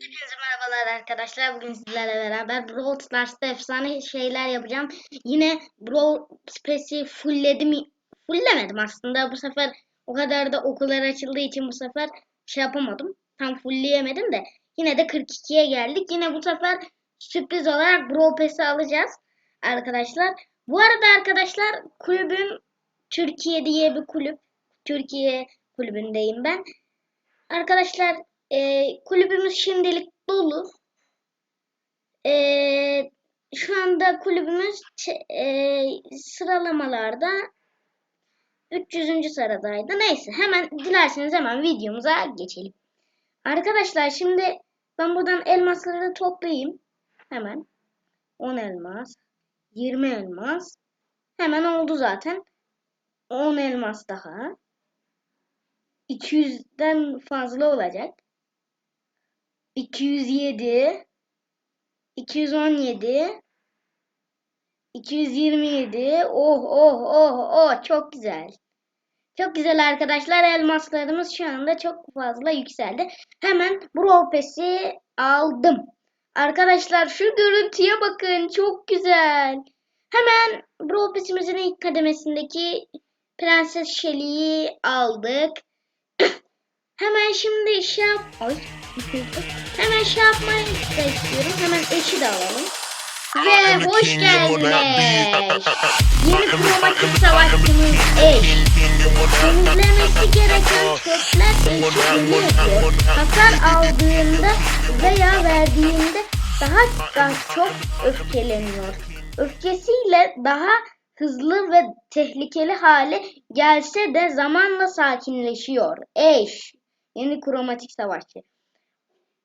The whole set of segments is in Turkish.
Hepinize merhabalar arkadaşlar. Bugün sizlerle beraber Brawl Stars'ta efsane şeyler yapacağım. Yine Brawl Space'i fullledim. Fulllemedim aslında. Bu sefer o kadar da okullar açıldığı için bu sefer şey yapamadım. Tam fullleyemedim de. Yine de 42'ye geldik. Yine bu sefer sürpriz olarak Brawl Pass'i alacağız arkadaşlar. Bu arada arkadaşlar kulübüm Türkiye diye bir kulüp. Türkiye kulübündeyim ben. Arkadaşlar e, kulübümüz şimdilik dolu. E, şu anda kulübümüz e, sıralamalarda 300. sıradaydı. Neyse hemen dilerseniz hemen videomuza geçelim. Arkadaşlar şimdi ben buradan elmasları toplayayım. Hemen 10 elmas, 20 elmas. Hemen oldu zaten. 10 elmas daha. 200'den fazla olacak. 207 217 227 oh oh oh oh çok güzel. Çok güzel arkadaşlar elmaslarımız şu anda çok fazla yükseldi. Hemen Brawl aldım. Arkadaşlar şu görüntüye bakın çok güzel. Hemen Brawl ilk kademesindeki Prenses Shelly'yi aldık. Hemen şimdi şey yap... Ay, düşürdüm. Hemen şey yapmayı da istiyorum. Hemen eşi de alalım. Ve hoş geldiniz. Yeni kromatik savaşçımız eş. Temizlemesi gereken çöpler eşi yapıyor. Hasar aldığında veya verdiğinde daha, daha çok öfkeleniyor. Öfkesiyle daha hızlı ve tehlikeli hale gelse de zamanla sakinleşiyor. Eş. Yeni kromatik savaşçı.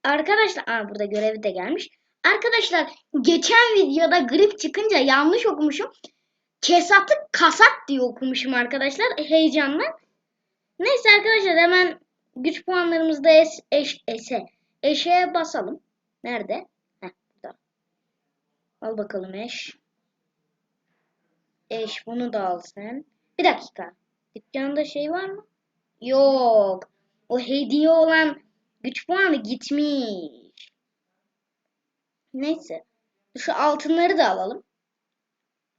Arkadaşlar, aa burada görevi de gelmiş. Arkadaşlar geçen videoda grip çıkınca yanlış okumuşum. Kesatı kasat diye okumuşum arkadaşlar heyecanla. Neyse arkadaşlar hemen güç puanlarımızda es, eş, ese. Eşeğe basalım. Nerede? Heh, burada. Al bakalım eş. Eş bunu da al sen. Bir dakika. Dükkanda şey var mı? Yok. O hediye olan güç puanı gitmiş. Neyse. Şu altınları da alalım.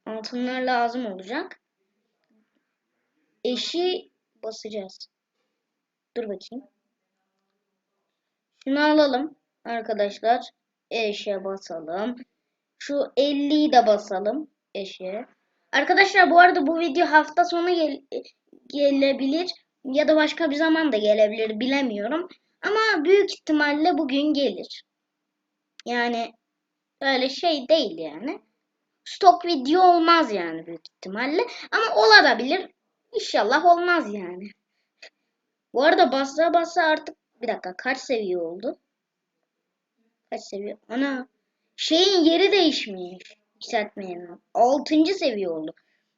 Altınlar lazım olacak. Eşi basacağız. Dur bakayım. Şunu alalım arkadaşlar. Eşe basalım. Şu 50'yi de basalım eşe. Arkadaşlar bu arada bu video hafta sonu gel gelebilir ya da başka bir zaman da gelebilir bilemiyorum. Ama büyük ihtimalle bugün gelir. Yani öyle şey değil yani. Stok video olmaz yani büyük ihtimalle. Ama olabilir. İnşallah olmaz yani. Bu arada bassa bassa artık bir dakika kaç seviye oldu? Kaç seviye? Ana şeyin yeri değişmiş. Yükseltmeyenin. 6. seviye oldu.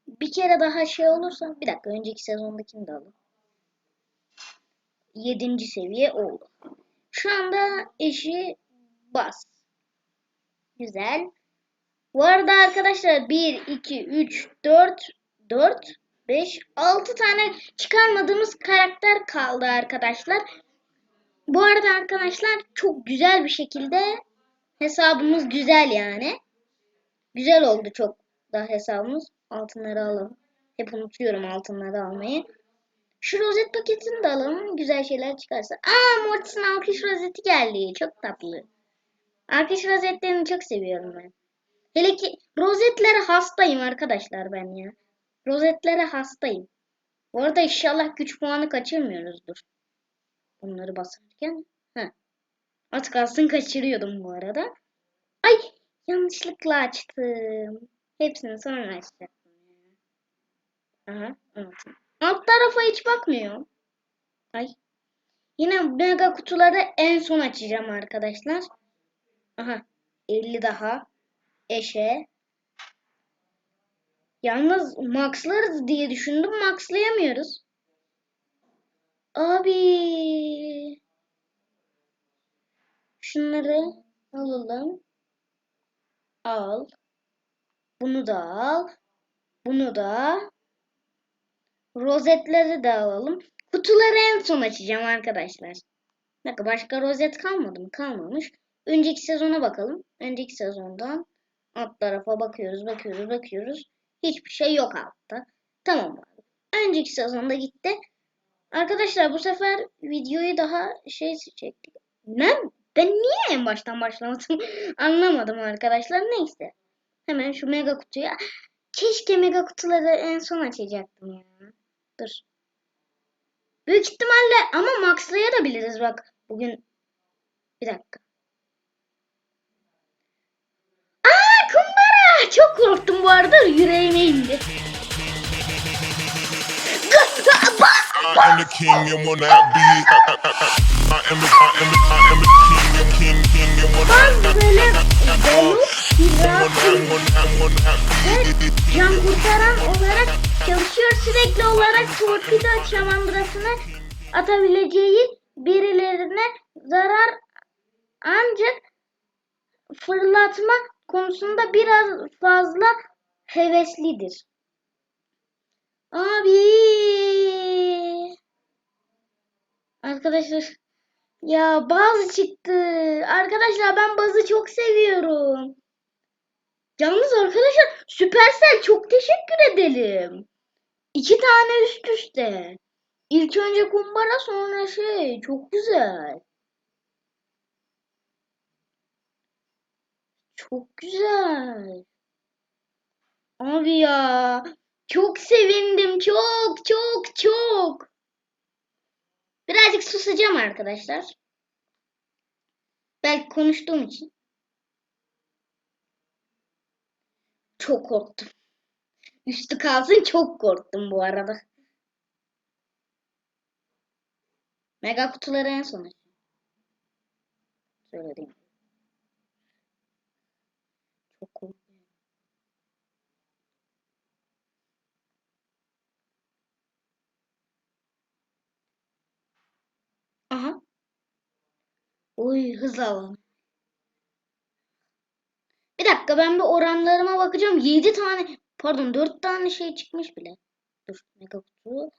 Bir kere daha şey olursa bir dakika önceki sezondakini de alalım. 7. seviye oldu. Şu anda eşi bas. Güzel. Bu arada arkadaşlar 1, 2, 3, 4, 4, 5, 6 tane çıkarmadığımız karakter kaldı arkadaşlar. Bu arada arkadaşlar çok güzel bir şekilde hesabımız güzel yani. Güzel oldu çok da hesabımız. Altınları alalım. Hep unutuyorum altınları almayı. Şu rozet paketini de alalım. Güzel şeyler çıkarsa. Aa Mortis'in alkış rozeti geldi. Çok tatlı. Alkış rozetlerini çok seviyorum ben. Hele ki rozetlere hastayım arkadaşlar ben ya. Rozetlere hastayım. Bu arada inşallah güç puanı kaçırmıyoruzdur. Bunları basarken. Heh. Az kalsın kaçırıyordum bu arada. Ay yanlışlıkla açtım. Hepsini sonra ya. Aha unuttum. Alt tarafa hiç bakmıyor. Ay. Yine mega kutuları en son açacağım arkadaşlar. Aha 50 daha. Eşe. Yalnız maxlarız diye düşündüm. Maxlayamıyoruz. Abi. Şunları alalım. Al. Bunu da al. Bunu da. Rozetleri de alalım. Kutuları en son açacağım arkadaşlar. Dakika başka rozet kalmadı mı? Kalmamış. Önceki sezona bakalım. Önceki sezondan alt tarafa bakıyoruz, bakıyoruz, bakıyoruz. Hiçbir şey yok altta. Tamam abi. Önceki sezonda gitti. Arkadaşlar bu sefer videoyu daha şey çektik. Ben, ben niye en baştan başlamadım anlamadım arkadaşlar. Neyse. Hemen şu mega kutuya. Keşke mega kutuları en son açacaktım ya. Dur. Büyük ihtimalle ama maxlayabiliriz bak. Bugün bir dakika. Aa kumbara! Çok korktum bu arada yüreğime indi. I am the king and will not be. I, am the, I am the, I am the king and king, king and will not, not, böyle not, not, Velux, will Hidra, not, will not, will not ve be. can kurtaran olarak çalışıyor. Sürekli olarak torpido şamandırasını atabileceği birilerine zarar ancak fırlatma konusunda biraz fazla heveslidir. Abi. Arkadaşlar ya bazı çıktı. Arkadaşlar ben bazı çok seviyorum. Yalnız arkadaşlar Supercell çok teşekkür ederim. İki tane üst üste. İlk önce kumbara sonra şey çok güzel. Çok güzel. Abi ya çok sevindim çok çok çok. Birazcık susacağım arkadaşlar. Belki konuştuğum için. Çok korktum. Üstü kalsın çok korktum bu arada. Mega kutuları en son. Söylediğim. Çok korktum. Aha. Oy hız alalım. Bir dakika ben bir oranlarıma bakacağım. 7 tane pardon 4 tane şey çıkmış bile. Dur mega kutu.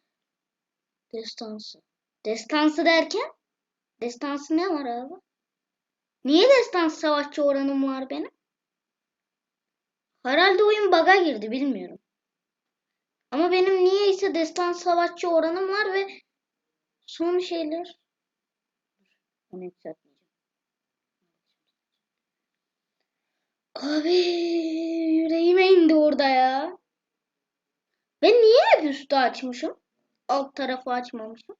Destansı. Destansı derken? Destansı ne var abi? Niye destans savaşçı oranım var benim? Herhalde oyun bug'a girdi bilmiyorum. Ama benim niyeyse destans savaşçı oranım var ve son şeyler onu yükseltmeyeceğim. Abi yüreğime indi orada ya. Ben niye üstü açmışım? Alt tarafı açmamışım.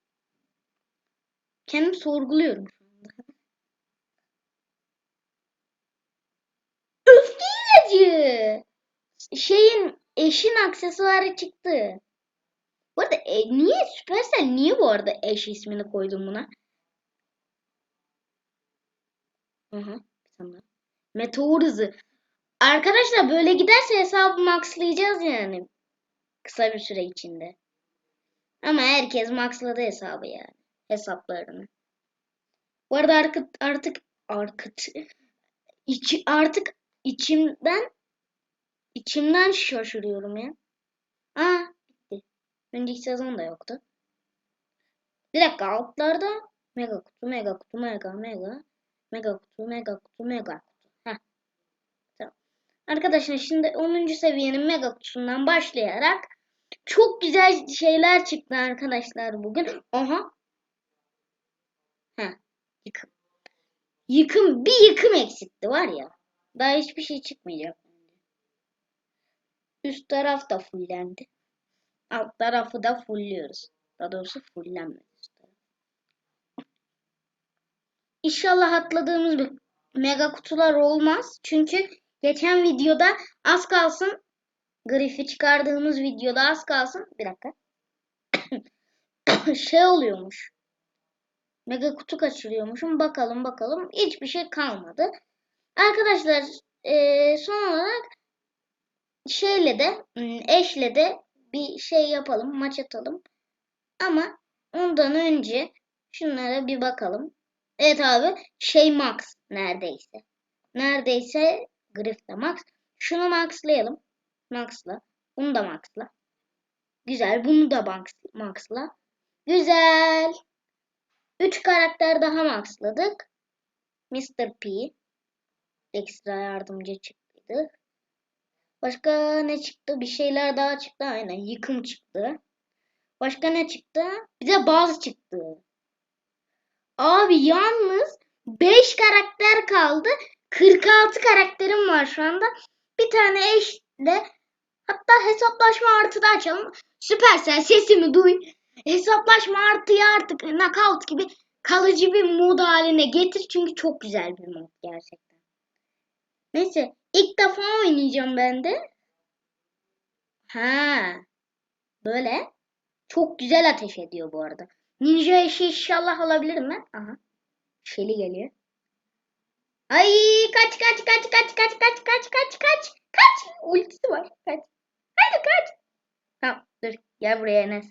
Kendim sorguluyorum şu anda. Öfke ilacı. Şeyin eşin aksesuarı çıktı. Bu arada e, niye Supercell niye bu arada eş ismini koydun buna? Hı hı. Daha. Meteor hızı. Arkadaşlar böyle giderse hesabı maxlayacağız yani. Kısa bir süre içinde. Ama herkes maxladı hesabı yani. Hesaplarını. Bu arada artık artık artık içi, artık içimden içimden şaşırıyorum ya. Aa bitti. Önceki sezon da yoktu. Bir dakika altlarda mega kutu mega kutu mega mega mega kutu mega kutu mega. Arkadaşlar şimdi 10. seviyenin mega kutusundan başlayarak çok güzel şeyler çıktı arkadaşlar bugün. Aha. Heh. Yıkım. Yıkım bir yıkım eksikti var ya. Daha hiçbir şey çıkmayacak. Üst taraf da fullendi. Alt tarafı da fullüyoruz. Daha doğrusu fullenmedi. İnşallah atladığımız mega kutular olmaz. Çünkü geçen videoda az kalsın grifi çıkardığımız videoda az kalsın bir dakika şey oluyormuş. Mega kutu kaçırıyormuşum. Bakalım bakalım. Hiçbir şey kalmadı. Arkadaşlar eee, son olarak şeyle de hmm, eşle de bir şey yapalım. Maç atalım. Ama ondan önce şunlara bir bakalım. Evet abi şey max neredeyse. Neredeyse grif de max. Şunu maxlayalım. Maxla. Bunu da maxla. Güzel. Bunu da max, maxla. Güzel. 3 karakter daha maxladık. Mr. P. Ekstra yardımcı çıktı. Başka ne çıktı? Bir şeyler daha çıktı. Aynen yıkım çıktı. Başka ne çıktı? Bize baz çıktı. Abi yalnız 5 karakter kaldı. 46 karakterim var şu anda. Bir tane eşle hatta hesaplaşma artı da açalım. Süpersel sesimi duy. Hesaplaşma artıyı artık knockout gibi kalıcı bir mod haline getir. Çünkü çok güzel bir mod gerçekten. Neyse ilk defa oynayacağım ben de. Ha. Böyle. Çok güzel ateş ediyor bu arada. Ninja eşi inşallah alabilirim ben. Aha. Şeli geliyor. Ay kaç kaç kaç kaç kaç kaç kaç kaç kaç kaç. Ultisi var. Kaç. Hadi kaç. Tamam dur. Gel buraya Enes.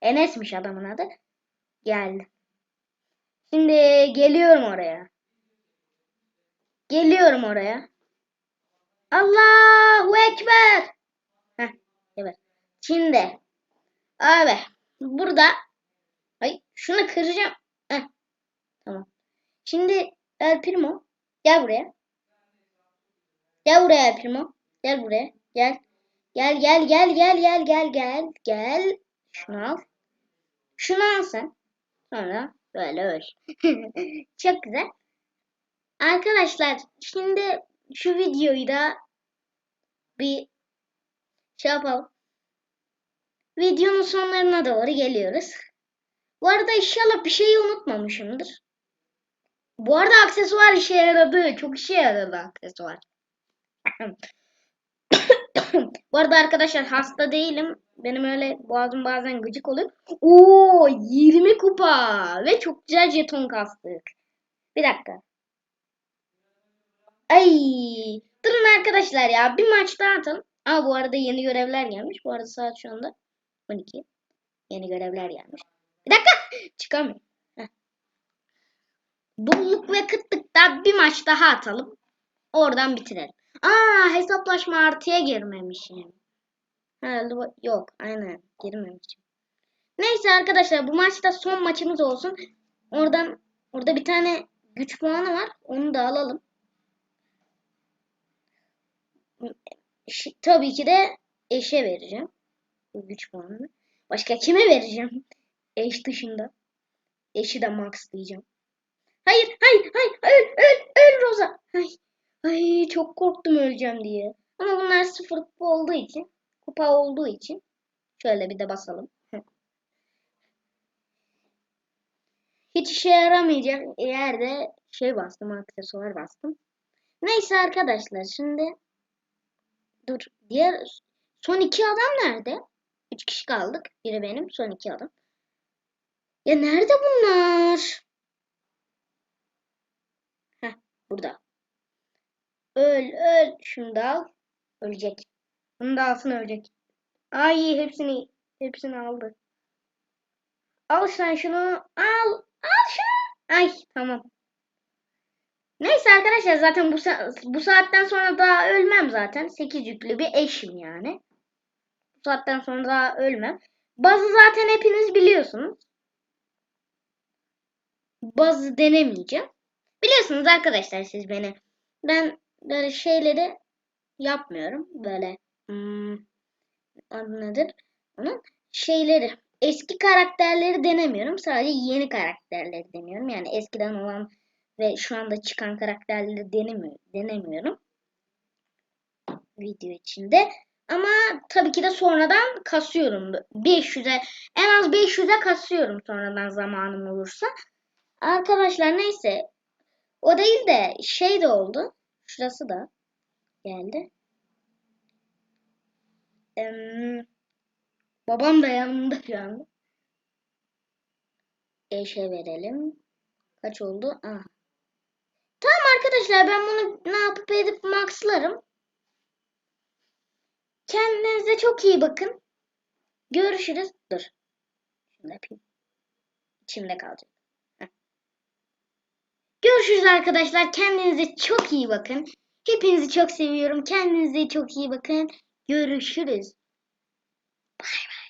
Enes'miş adamın adı. Geldi şimdi geliyorum oraya. Geliyorum oraya. Allahu Ekber. Heh, evet. Şimdi abi burada ay şunu kıracağım. Heh, tamam. Şimdi El Primo Gel buraya. Gel buraya Primo. Gel buraya. Gel. Gel gel gel gel gel gel gel gel. Şunu al. Şunu al sen. Sonra böyle öl. Çok güzel. Arkadaşlar şimdi şu videoyu da bir şey yapalım. Videonun sonlarına doğru geliyoruz. Bu arada inşallah bir şeyi unutmamışımdır. Bu arada aksesuar işe yaradı. Çok işe yaradı aksesuar. Bu arada arkadaşlar hasta değilim. Benim öyle boğazım bazen gıcık oluyor. Oo 20 kupa ve çok güzel jeton kastık. Bir dakika. Ay durun arkadaşlar ya bir maç daha atalım. Aa bu arada yeni görevler gelmiş. Bu arada saat şu anda 12. Yeni görevler gelmiş. Bir dakika çıkamıyorum. Bolluk ve kıtlıkta bir maç daha atalım. Oradan bitirelim. Aa hesaplaşma artıya girmemişim. Herhalde bu- yok aynen girmemişim. Neyse arkadaşlar bu maçta son maçımız olsun. Oradan orada bir tane güç puanı var. Onu da alalım. Tabii ki de eşe vereceğim. Bu güç puanını. Başka kime vereceğim? Eş dışında. Eşi de max diyeceğim. Hayır, hayır, hayır, öl, öl, öl Roza. Ay, ay çok korktum öleceğim diye. Ama bunlar sıfır kupa olduğu için, kupa olduğu için şöyle bir de basalım. Hiç işe yaramayacak yerde şey bastım, aksesuar bastım. Neyse arkadaşlar şimdi dur diğer son iki adam nerede? Üç kişi kaldık. Biri benim, son iki adam. Ya nerede bunlar? Heh, burada. Öl, öl. Şunu da al. Ölecek. Bunu da alsın ölecek. Ay hepsini hepsini aldı. Al sen şunu. Al. Al şunu. Ay tamam. Neyse arkadaşlar zaten bu, sa- bu saatten sonra daha ölmem zaten. 8 yüklü bir eşim yani. Bu saatten sonra daha ölmem. Bazı zaten hepiniz biliyorsunuz. Bazı denemeyeceğim. Biliyorsunuz arkadaşlar siz beni. Ben böyle şeyleri yapmıyorum. Böyle hmm, adı nedir? Onun şeyleri. Eski karakterleri denemiyorum. Sadece yeni karakterleri deniyorum. Yani eskiden olan ve şu anda çıkan karakterleri denemiyorum. denemiyorum. Video içinde. Ama tabii ki de sonradan kasıyorum. 500'e en az 500'e kasıyorum sonradan zamanım olursa. Arkadaşlar neyse o değil de şey de oldu. Şurası da geldi. Em, babam da yanımda şu anda. Eşe verelim. Kaç oldu? Aha. Tamam arkadaşlar ben bunu ne yapıp edip maxlarım. Kendinize çok iyi bakın. Görüşürüz. Dur. Şunu yapayım. İçimde kalacak. Görüşürüz arkadaşlar. Kendinize çok iyi bakın. Hepinizi çok seviyorum. Kendinize çok iyi bakın. Görüşürüz. Bay bay.